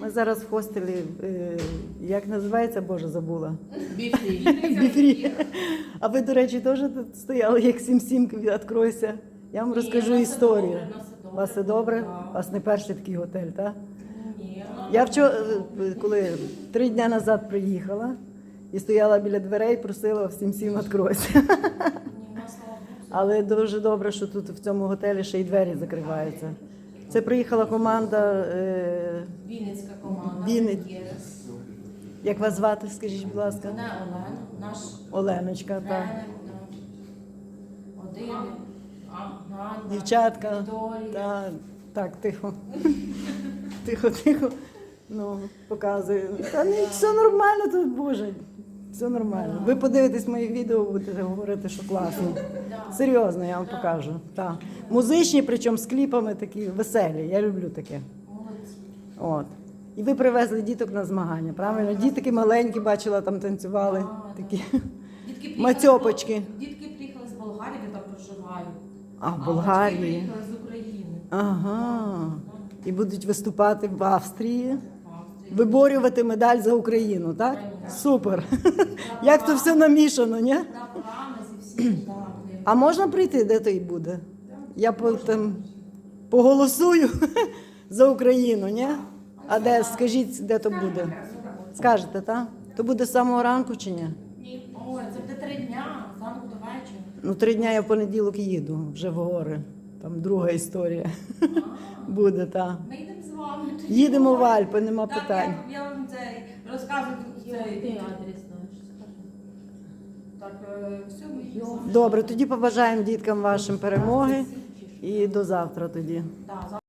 Ми зараз в хостелі, е, як називається, Боже, забула. Біфрі. А ви, до речі, теж тут стояли, як сім-сім відкройся. Я вам розкажу історію. У вас все добре? У вас не перший такий готель, так? Ні. Я вчора, е, коли три дні назад приїхала і стояла біля дверей, просила всім сім відкройся. Але дуже добре, що тут в цьому готелі ще й двері закриваються. Це приїхала команда. Е, Вінницька команда. Вінниць. Як вас звати, скажіть, будь ласка? Мене Олена, наш Оленочка, тренер. да. Один. А, Ганна. Дівчатка. Вікторія. Та, так, тихо. Тихо, тихо. Ну, показую. Та ні, все нормально тут, Боже. Все нормально. Ви подивитесь мої відео, будете говорити, що класно. Серйозно, я вам покажу. Так. Музичні, причому з кліпами такі веселі. Я люблю таке. От. І ви привезли діток на змагання, правильно? Дітки маленькі, бачила, там танцювали. Такі. Мацьопочки. Дітки приїхали з Болгарії, де там проживають. А в Болгарії. приїхали з України. Ага. І будуть виступати В Австрії. Виборювати медаль за Україну, так? Супер. Як то все намішано, ні? А можна прийти, де той буде? Я по, там, поголосую за Україну, ні? А де, скажіть, де то буде? Скажете, так? То буде з самого ранку чи ні? Ні, це буде три дня, зранку до вечора. Ну, три дня я в понеділок їду вже в гори. Там друга історія буде, так. Ми йдемо з вами. Їдемо в Альпи, нема Так, питань. Я, я вам це адрес так, е, все, ми їдемо. Добре, тоді побажаємо діткам вашим перемоги і до завтра тоді. Так,